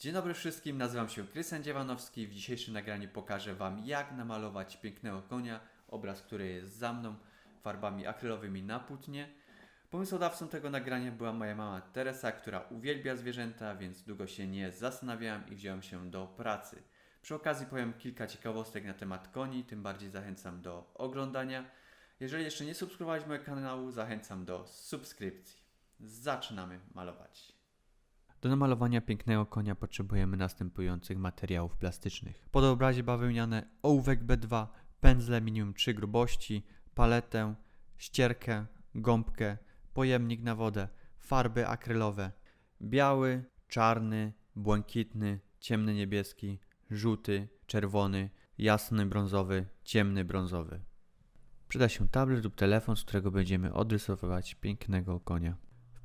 Dzień dobry wszystkim, nazywam się Krystian Dziewanowski. W dzisiejszym nagraniu pokażę Wam, jak namalować pięknego konia, obraz, który jest za mną, farbami akrylowymi na płótnie. Pomysłodawcą tego nagrania była moja mama Teresa, która uwielbia zwierzęta, więc długo się nie zastanawiałem i wziąłem się do pracy. Przy okazji powiem kilka ciekawostek na temat koni, tym bardziej zachęcam do oglądania. Jeżeli jeszcze nie subskrybowałeś mojego kanału, zachęcam do subskrypcji. Zaczynamy malować. Do namalowania pięknego konia potrzebujemy następujących materiałów plastycznych. Pod obrazie bawełniane ołówek B2, pędzle minimum 3 grubości, paletę, ścierkę, gąbkę, pojemnik na wodę, farby akrylowe, biały, czarny, błękitny, ciemny niebieski, żółty, czerwony, jasny brązowy, ciemny brązowy. Przyda się tablet lub telefon, z którego będziemy odrysowywać pięknego konia.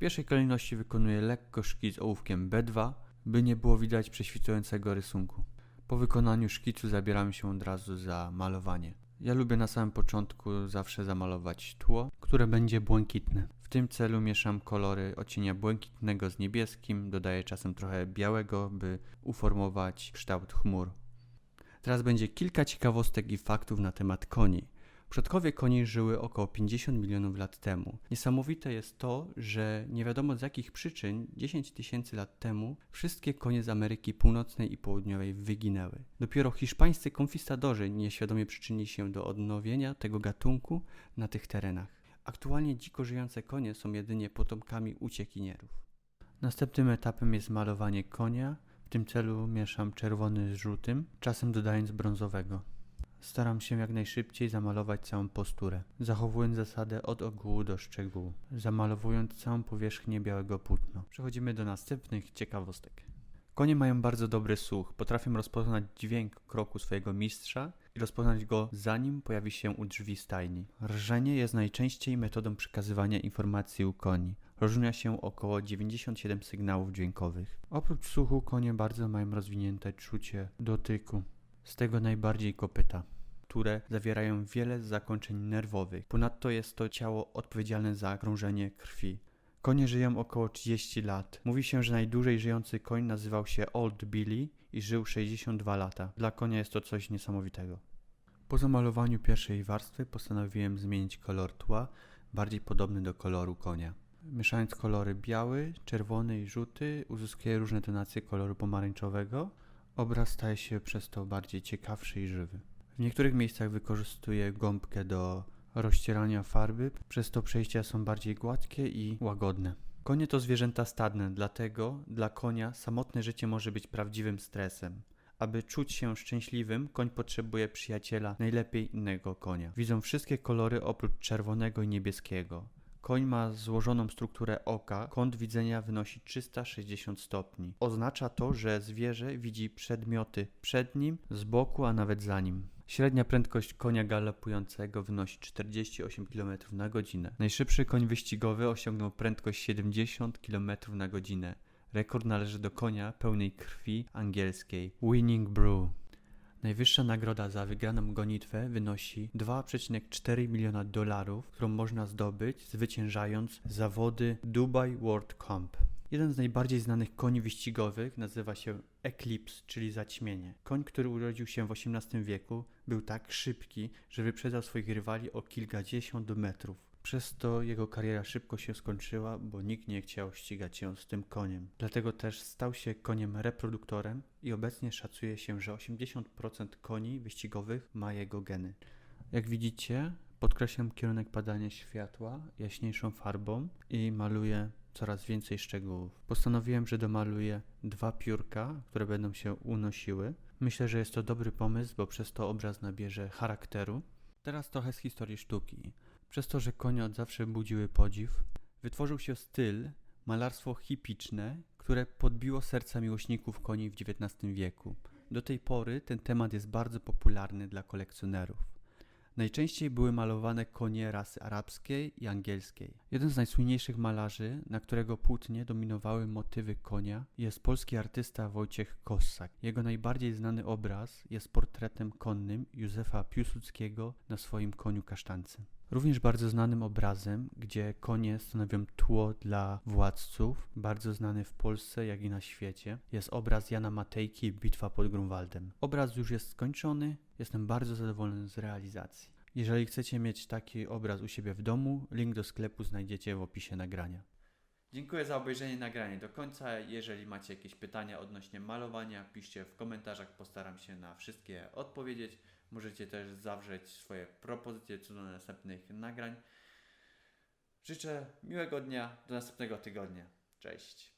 Pierwszej kolejności wykonuję lekko szkic ołówkiem B2, by nie było widać prześwitującego rysunku. Po wykonaniu szkicu zabieramy się od razu za malowanie. Ja lubię na samym początku zawsze zamalować tło, które będzie błękitne. W tym celu mieszam kolory odcienia błękitnego z niebieskim, dodaję czasem trochę białego, by uformować kształt chmur. Teraz będzie kilka ciekawostek i faktów na temat koni. Przodkowie koni żyły około 50 milionów lat temu. Niesamowite jest to, że nie wiadomo z jakich przyczyn 10 tysięcy lat temu wszystkie konie z Ameryki Północnej i Południowej wyginęły. Dopiero hiszpańscy konquistadorzy nieświadomie przyczynili się do odnowienia tego gatunku na tych terenach. Aktualnie dziko żyjące konie są jedynie potomkami uciekinierów. Następnym etapem jest malowanie konia. W tym celu mieszam czerwony z żółtym, czasem dodając brązowego. Staram się jak najszybciej zamalować całą posturę, zachowując zasadę od ogółu do szczegółu, zamalowując całą powierzchnię białego płótna. Przechodzimy do następnych ciekawostek. Konie mają bardzo dobry słuch, potrafią rozpoznać dźwięk kroku swojego mistrza i rozpoznać go zanim pojawi się u drzwi stajni. Rżenie jest najczęściej metodą przekazywania informacji u koni. Rozróżnia się około 97 sygnałów dźwiękowych. Oprócz słuchu konie bardzo mają rozwinięte czucie dotyku. Z tego najbardziej kopyta które zawierają wiele zakończeń nerwowych. Ponadto jest to ciało odpowiedzialne za krążenie krwi. Konie żyją około 30 lat. Mówi się, że najdłużej żyjący koń nazywał się Old Billy i żył 62 lata. Dla konia jest to coś niesamowitego. Po zamalowaniu pierwszej warstwy postanowiłem zmienić kolor tła, bardziej podobny do koloru konia. Mieszając kolory biały, czerwony i żółty, uzyskuję różne tonacje koloru pomarańczowego. Obraz staje się przez to bardziej ciekawszy i żywy. W niektórych miejscach wykorzystuję gąbkę do rozcierania farby, przez to przejścia są bardziej gładkie i łagodne. Konie to zwierzęta stadne, dlatego dla konia samotne życie może być prawdziwym stresem. Aby czuć się szczęśliwym, koń potrzebuje przyjaciela, najlepiej innego konia. Widzą wszystkie kolory oprócz czerwonego i niebieskiego. Koń ma złożoną strukturę oka, kąt widzenia wynosi 360 stopni. Oznacza to, że zwierzę widzi przedmioty przed nim, z boku, a nawet za nim. Średnia prędkość konia galopującego wynosi 48 km na godzinę. Najszybszy koń wyścigowy osiągnął prędkość 70 km na godzinę. Rekord należy do konia pełnej krwi angielskiej Winning Brew. Najwyższa nagroda za wygraną gonitwę wynosi 2,4 miliona dolarów, którą można zdobyć zwyciężając zawody Dubai World Camp. Jeden z najbardziej znanych koni wyścigowych nazywa się Eclipse, czyli zaćmienie. Koń, który urodził się w XVIII wieku, był tak szybki, że wyprzedzał swoich rywali o kilkadziesiąt metrów. Przez to jego kariera szybko się skończyła, bo nikt nie chciał ścigać się z tym koniem. Dlatego też stał się koniem reproduktorem i obecnie szacuje się, że 80% koni wyścigowych ma jego geny. Jak widzicie, podkreślam kierunek padania światła jaśniejszą farbą i maluję coraz więcej szczegółów. Postanowiłem, że domaluję dwa piórka, które będą się unosiły. Myślę, że jest to dobry pomysł, bo przez to obraz nabierze charakteru. Teraz trochę z historii sztuki. Przez to, że konie od zawsze budziły podziw, wytworzył się styl, malarstwo hipiczne, które podbiło serca miłośników koni w XIX wieku. Do tej pory ten temat jest bardzo popularny dla kolekcjonerów. Najczęściej były malowane konie rasy arabskiej i angielskiej. Jeden z najsłynniejszych malarzy, na którego płótnie dominowały motywy konia, jest polski artysta Wojciech Kossak. Jego najbardziej znany obraz jest portretem konnym Józefa Piłsudskiego na swoim koniu kasztance. Również bardzo znanym obrazem, gdzie konie stanowią tło dla władców, bardzo znany w Polsce jak i na świecie, jest obraz Jana Matejki Bitwa pod Grunwaldem. Obraz już jest skończony, jestem bardzo zadowolony z realizacji. Jeżeli chcecie mieć taki obraz u siebie w domu, link do sklepu znajdziecie w opisie nagrania. Dziękuję za obejrzenie nagrania do końca. Jeżeli macie jakieś pytania odnośnie malowania, piszcie w komentarzach, postaram się na wszystkie odpowiedzieć. Możecie też zawrzeć swoje propozycje co do następnych nagrań. Życzę miłego dnia, do następnego tygodnia. Cześć.